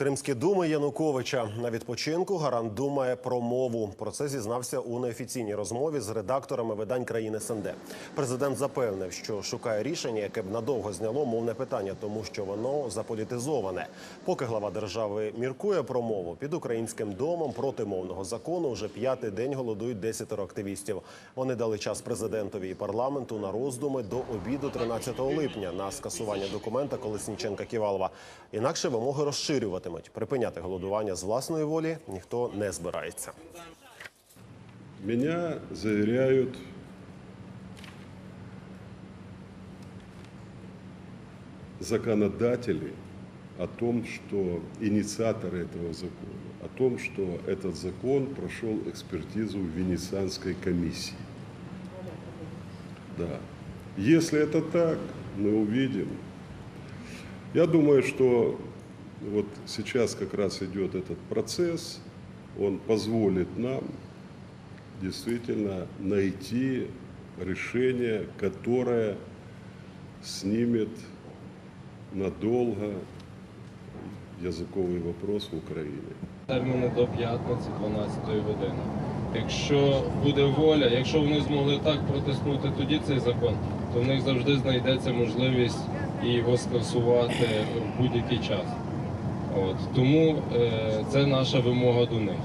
Кримські думи Януковича на відпочинку гарант думає про мову. Про це зізнався у неофіційній розмові з редакторами видань країни СНД. Президент запевнив, що шукає рішення, яке б надовго зняло мовне питання, тому що воно заполітизоване. Поки глава держави міркує про мову під українським домом проти мовного закону. Вже п'ятий день голодують десятеро активістів. Вони дали час президентові і парламенту на роздуми до обіду 13 липня на скасування документа Колесніченка Ківалова. Інакше вимоги розширюватимуть. Припиняти голодування з власної волі ніхто не збирається. Меня заверяют законодатели о том, что инициаторы этого закона, о том, что этот закон прошел экспертизу Венецианской комиссии. Да. Если это так, мы увидим. Я думаю, что вот сейчас как раз идет этот процесс, он позволит нам действительно найти решение, которое снимет надолго языковый вопрос в Украине. терміни до п'ятниці 12 години. Якщо буде воля, якщо вони змогли так протиснути тоді цей закон, то в них завжди знайдеться можливість і його скасувати в будь-який час. От. Тому е, це наша вимога до них.